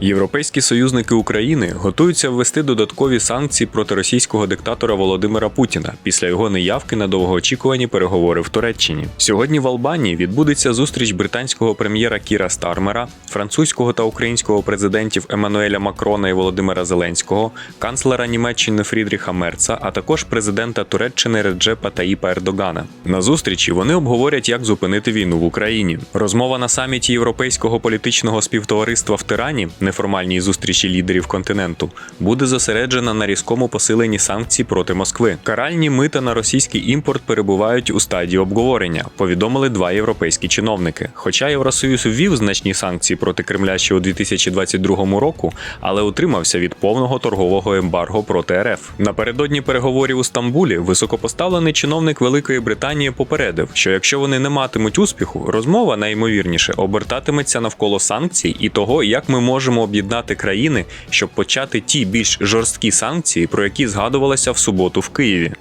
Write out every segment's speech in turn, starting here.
Європейські союзники України готуються ввести додаткові санкції проти російського диктатора Володимира Путіна після його неявки на довгоочікувані переговори в Туреччині. Сьогодні в Албанії відбудеться зустріч британського прем'єра Кіра Стармера, французького та українського президентів Еммануеля Макрона і Володимира Зеленського, канцлера Німеччини Фрідріха Мерца, а також президента Туреччини Реджепа Таїпа Ердогана. На зустрічі вони обговорять, як зупинити війну в Україні. Розмова на саміті Європейського політичного співтовариства в Тирані, неформальній зустрічі лідерів континенту, буде зосереджена на різкому посиленні санкцій проти Москви. Каральні мита на російський імпорт перебувають у стадії обговорення. Повідомили два європейські чиновники. Хоча Євросоюз ввів значні санкції проти Кремля ще у 2022 року, але утримався від повного торгового ембарго проти РФ. Напередодні переговорів у Стамбулі високопоставлений чиновник Великої Британії попередив, що якщо вони не матимуть успіху, розмова найімовірніше обертатиметься навколо санкцій і того, як ми можемо об'єднати країни, щоб почати ті більш жорсткі санкції, про які згадувалося в суботу в Києві.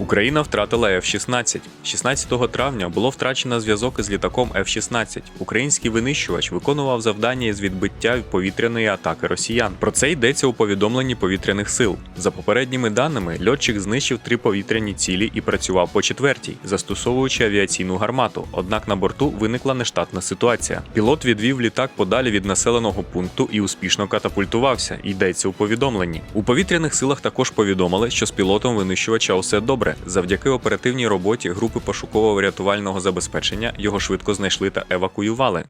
Україна втратила F-16. 16 травня було втрачено зв'язок із літаком F-16. Український винищувач виконував завдання із відбиття повітряної атаки росіян. Про це йдеться у повідомленні повітряних сил. За попередніми даними, льотчик знищив три повітряні цілі і працював по четвертій, застосовуючи авіаційну гармату. Однак на борту виникла нештатна ситуація. Пілот відвів літак подалі від населеного пункту і успішно катапультувався. Йдеться у повідомленні. У повітряних силах також повідомили, що з пілотом винищувача усе добре. Завдяки оперативній роботі групи пошуково-рятувального забезпечення його швидко знайшли та евакуювали.